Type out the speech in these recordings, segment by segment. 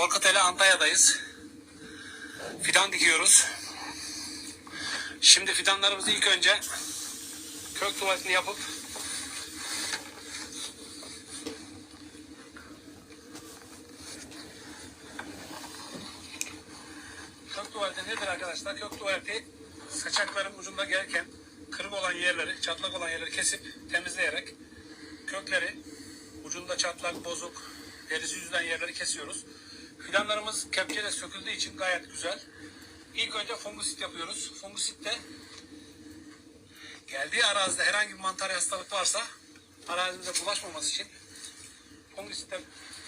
Korkuteli Antalya'dayız. Fidan dikiyoruz. Şimdi fidanlarımızı ilk önce kök tuvaletini yapıp kök tuvaleti nedir arkadaşlar? Kök tuvaleti saçakların ucunda gelirken kırık olan yerleri, çatlak olan yerleri kesip temizleyerek kökleri ucunda çatlak, bozuk, derisi yüzden yerleri kesiyoruz. Fidanlarımız kepçeyle söküldüğü için gayet güzel. İlk önce fungusit yapıyoruz. Fungusit'te geldiği arazide herhangi bir mantar hastalık varsa arazimize bulaşmaması için fungusit'te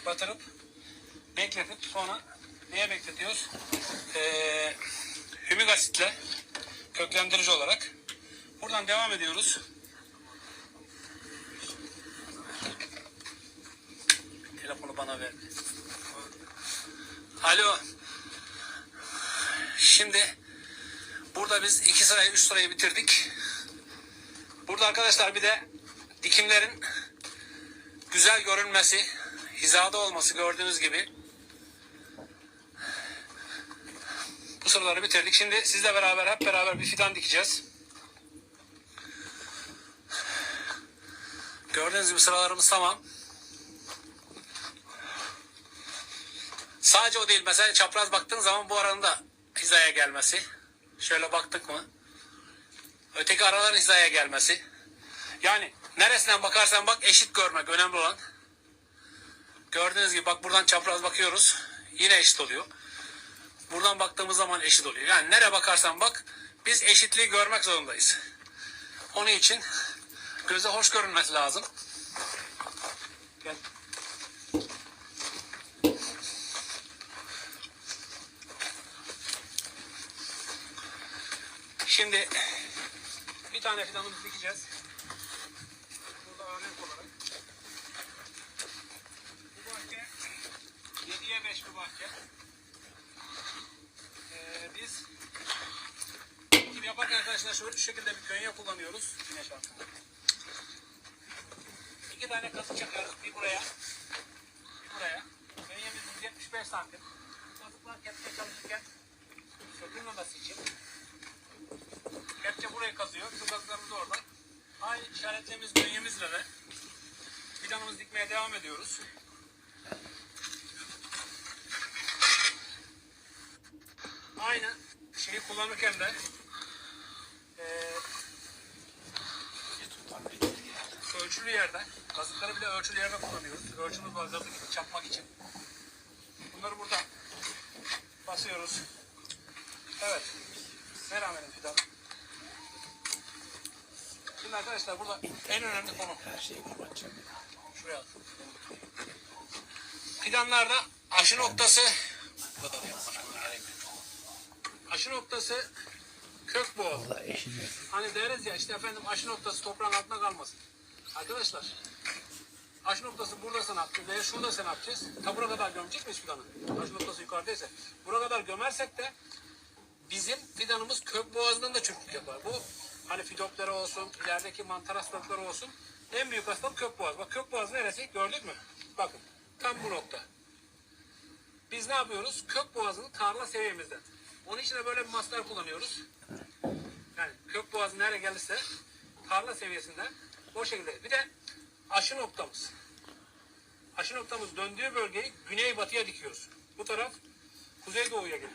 batırıp bekletip sonra neye bekletiyoruz? Ee, hümik asitle köklendirici olarak. Buradan devam ediyoruz. Telefonu bana verdi. Alo. Şimdi burada biz iki sırayı, üç sırayı bitirdik. Burada arkadaşlar bir de dikimlerin güzel görünmesi, hizada olması gördüğünüz gibi. Bu sıraları bitirdik. Şimdi sizle beraber hep beraber bir fidan dikeceğiz. Gördüğünüz gibi sıralarımız tamam. Sadece o değil. Mesela çapraz baktığın zaman bu aranın da hizaya gelmesi. Şöyle baktık mı? Öteki araların hizaya gelmesi. Yani neresinden bakarsan bak eşit görmek önemli olan. Gördüğünüz gibi bak buradan çapraz bakıyoruz. Yine eşit oluyor. Buradan baktığımız zaman eşit oluyor. Yani nereye bakarsan bak biz eşitliği görmek zorundayız. Onun için göze hoş görünmesi lazım. Şimdi bir tane fidanımızı dikeceğiz. Burada örnek olarak. Bu bahçe 7'ye 5 bir bahçe. Ee, biz dikim yaparken arkadaşlar şöyle şu şekilde bir könye kullanıyoruz. Güneş altında. İki tane kazık çakıyoruz. Bir buraya. Bir buraya. Könyemiz 175 santim. Bu kazıklar kepçe çalışırken sökülmemesi için Kepçe burayı kazıyor. Şu kazıklarımız orada. Aynı işaretlediğimiz bünyemizle de fidanımızı dikmeye devam ediyoruz. Aynı şeyi kullanırken de eee ölçülü yerde, kazıkları bile ölçülü yerde kullanıyoruz. Ölçümüz var kazık gibi çakmak için. Bunları burada basıyoruz. Evet. Ver Ahmet'in fidanı. Şimdi arkadaşlar burada en önemli konu. Her şeyi kapatacağım. Şuraya at. Fidanlarda aşı noktası aşı noktası kök boğaz. Valla eşim yok. Hani deriz ya işte efendim aşı noktası toprağın altına kalmasın. Arkadaşlar aşı noktası burada sen atacağız veya şurada sen atacağız. Ta buraya kadar gömecek miyiz fidanı? Aşı noktası yukarıdaysa. Buraya kadar gömersek de bizim fidanımız kök boğazından da çürüklük yapar. Bu hani fidoptera olsun, ilerideki mantar hastalıkları olsun. En büyük hastalık kök boğaz. Bak kök boğaz neresi? Gördük mü? Bakın tam bu nokta. Biz ne yapıyoruz? Kök boğazını tarla seviyemizden. Onun için de böyle bir maslar kullanıyoruz. Yani kök boğazı nereye gelirse tarla seviyesinden o şekilde. Bir de aşı noktamız. Aşı noktamız döndüğü bölgeyi güneybatıya dikiyoruz. Bu taraf kuzeydoğuya geliyor.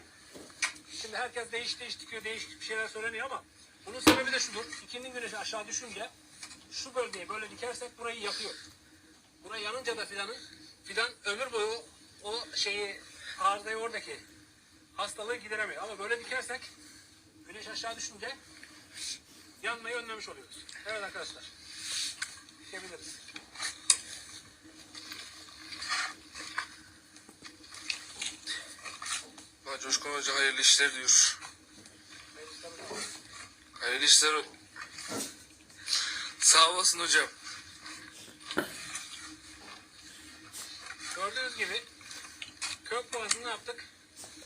Şimdi herkes değiş değiş dikiyor, değişik bir şeyler söyleniyor ama bunun sebebi de şudur. İkindi güneşi aşağı düşünce şu bölgeyi böyle dikersek burayı yakıyor. Burayı yanınca da fidanın fidan ömür boyu o şeyi arızayı oradaki hastalığı gideremiyor. Ama böyle dikersek güneş aşağı düşünce yanmayı önlemiş oluyoruz. Evet arkadaşlar. Dikebiliriz. Coşkun Hoca hayırlı işler diyor. Hayırlı işler. o- Sağ olasın hocam. Gördüğünüz gibi kök boğazını ne yaptık?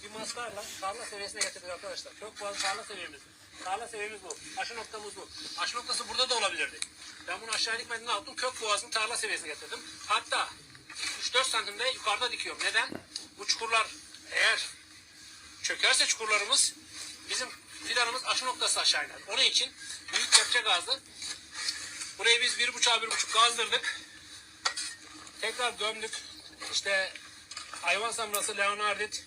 Bir maskarla tarla seviyesine getirdik arkadaşlar. Kök boğazı tarla seviyemiz. Tarla seviyemiz bu. Aşı noktamız bu. Aşı noktası burada da olabilirdi. Ben bunu aşağı dikmedim ne yaptım? Kök boğazını tarla seviyesine getirdim. Hatta 3-4 santimde yukarıda dikiyorum. Neden? Bu çukurlar eğer çökerse çukurlarımız bizim fidanımız aşı noktası aşağı iner. Onun için büyük kepçe gazlı. Burayı biz bir buçuğa bir buçuk gazdırdık. Tekrar gömdük. İşte hayvan samrası, leonardit,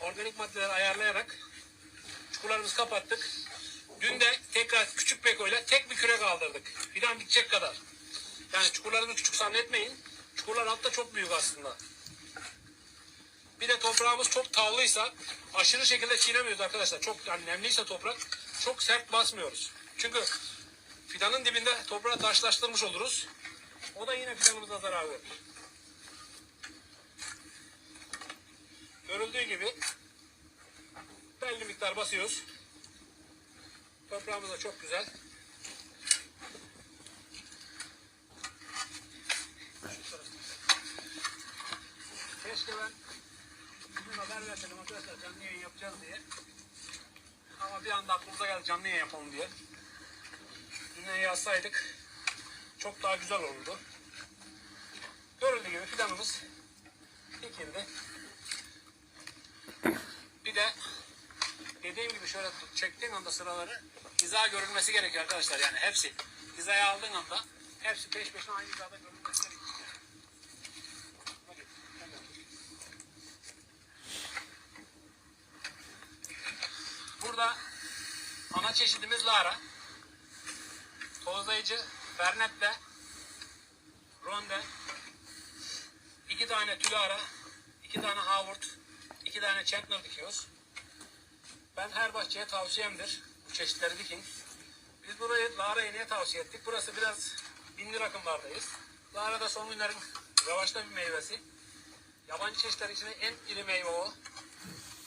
organik maddeleri ayarlayarak çukurlarımızı kapattık. Dün de tekrar küçük bekoyla tek bir küre kaldırdık. Fidan bitecek kadar. Yani çukurlarını küçük zannetmeyin. Çukurlar altta çok büyük aslında. Bir de toprağımız çok tavlıysa aşırı şekilde çiğnemiyoruz arkadaşlar. Çok yani nemliyse toprak çok sert basmıyoruz. Çünkü fidanın dibinde toprağı taşlaştırmış oluruz. O da yine fidanımıza zarar verir. Görüldüğü gibi belli miktar basıyoruz. Toprağımız da çok güzel. Keşke ben haber verseydim arkadaşlar canlı yayın yapacağız diye. Ama bir anda aklımıza geldi canlı yayın yapalım diye. Dünden yazsaydık çok daha güzel olurdu. Görüldüğü gibi fidanımız dikildi. Bir de dediğim gibi şöyle çektiğin anda sıraları hiza görülmesi gerekiyor arkadaşlar. Yani hepsi hizaya aldığın anda hepsi peş peşine aynı hizada görülmesi Burada ana çeşidimiz Lara. Tozlayıcı Fernetle Ronde iki tane Tülara iki tane Howard iki tane Chandler dikiyoruz. Ben her bahçeye tavsiyemdir. Bu çeşitleri dikin. Biz burayı Lara'yı niye tavsiye ettik? Burası biraz binli rakımlardayız. Lara da son günlerin revaçta bir meyvesi. Yabancı çeşitler içinde en iri meyve o.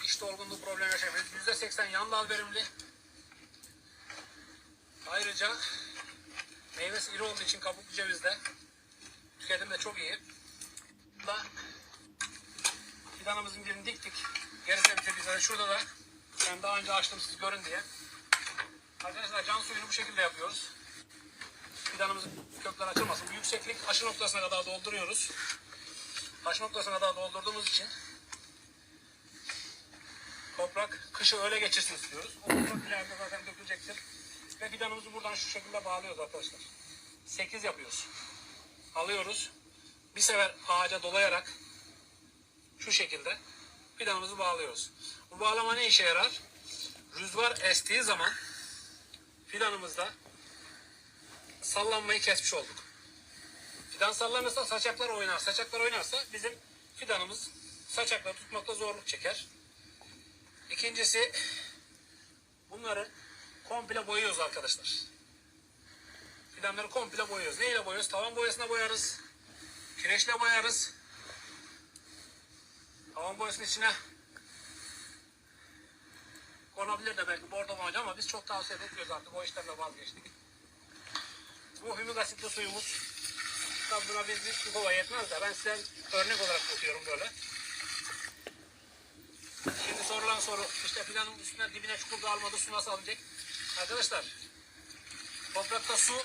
İş dolgunluğu problemi yaşamayız. Yüzde seksen yan dal verimli. Ayrıca meyvesi iri olduğu için kabuklu cevizde tüketim de çok iyi. Da fidanımızın birini diktik. Gerisini bitirdik. Zaten şurada da ben daha önce açtım siz görün diye. Arkadaşlar can suyunu bu şekilde yapıyoruz. Fidanımızın kökleri açılmasın. Bu yükseklik aşı noktasına kadar dolduruyoruz. Aşı noktasına kadar doldurduğumuz için toprak kışı öyle geçirsin istiyoruz. O toprak ileride zaten dökülecektir. Ve fidanımızı buradan şu şekilde bağlıyoruz arkadaşlar. 8 yapıyoruz. Alıyoruz. Bir sefer ağaca dolayarak şu şekilde fidanımızı bağlıyoruz. Bu bağlama ne işe yarar? Rüzgar estiği zaman fidanımızda sallanmayı kesmiş olduk. Fidan sallanırsa saçaklar oynar. Saçaklar oynarsa bizim fidanımız saçakları tutmakta zorluk çeker. İkincisi bunları komple boyuyoruz arkadaşlar. Fidanları komple boyuyoruz. Neyle boyuyoruz? Tavan boyasına boyarız. Kireçle boyarız. Tavan boyasının içine konabilir de belki bordo boyacı ama biz çok tavsiye etmiyoruz artık. O işlerle vazgeçtik. Bu hümik asitli suyumuz. Tabi buna biz bir kova yetmez de ben size örnek olarak bakıyorum böyle. Sorulan soru işte fidanın üstüne dibine çukur da almadı su nasıl alacak? Arkadaşlar toprakta su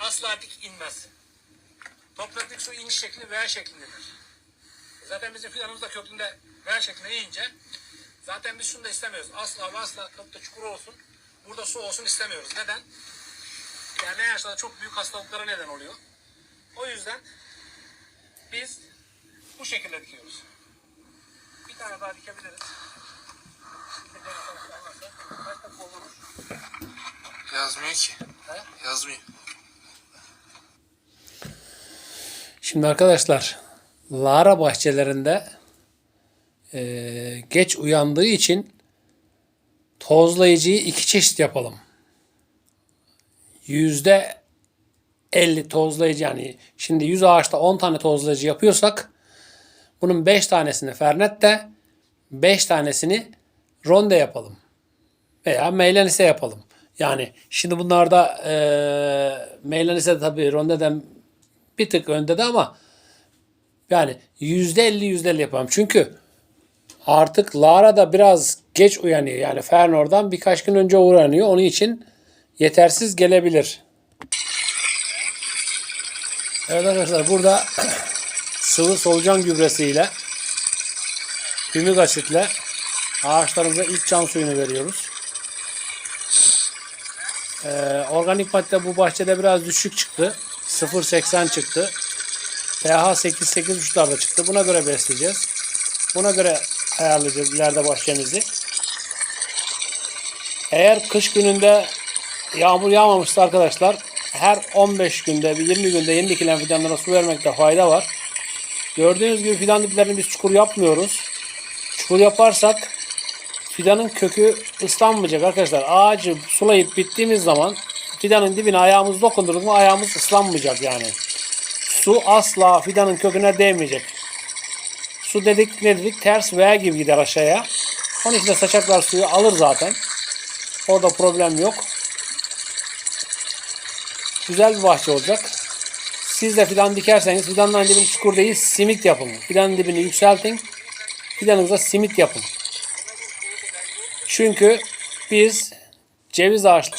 asla dik inmez. Topraktaki su iniş şekli V şeklindedir. Zaten bizim fidanımız da kökünde V şeklinde inince zaten biz şunu da istemiyoruz. Asla ve asla kökte çukur olsun. Burada su olsun istemiyoruz. Neden? İlerleyen yaşlarda çok büyük hastalıklara neden oluyor. O yüzden biz bu şekilde dikiyoruz. Bir tane daha dikebiliriz. Yazmıyor ki. He? Yazmıyor. Şimdi arkadaşlar Lara bahçelerinde eee, geç uyandığı için tozlayıcıyı iki çeşit yapalım. Yüzde 50 tozlayıcı yani şimdi 100 ağaçta 10 tane tozlayıcı yapıyorsak bunun 5 tanesini Fernette 5 tanesini Ronde yapalım. Veya Meylenise yapalım. Yani şimdi bunlarda eee Meylenise tabii Ronde'den bir tık önde de ama yani yüzde elli yüzde elli yapalım. Çünkü artık Lara da biraz geç uyanıyor. Yani Fernord'dan birkaç gün önce uyanıyor. Onun için yetersiz gelebilir. Evet arkadaşlar burada sıvı solucan gübresiyle hümik asitle ağaçlarımıza ilk can suyunu veriyoruz. Ee, organik madde bu bahçede biraz düşük çıktı. 0.80 çıktı. pH 8-8.5'larda çıktı. Buna göre besleyeceğiz. Buna göre ayarlayacağız ileride bahçemizi. Eğer kış gününde yağmur yağmamışsa arkadaşlar her 15 günde bir 20 günde yeni dikilen fidanlara su vermekte fayda var. Gördüğünüz gibi fidan diplerini biz çukur yapmıyoruz. Çukur yaparsak fidanın kökü ıslanmayacak arkadaşlar. Ağacı sulayıp bittiğimiz zaman fidanın dibine ayağımız dokundurduk mu ayağımız ıslanmayacak yani. Su asla fidanın köküne değmeyecek. Su dedik ne dedik? Ters V gibi gider aşağıya. Onun için de saçaklar suyu alır zaten. Orada problem yok. Güzel bir bahçe olacak. Siz de fidan dikerseniz fidanların dibini çukur değil simit yapın. Fidanın dibini yükseltin. Fidanınıza simit yapın. Çünkü biz ceviz ağaç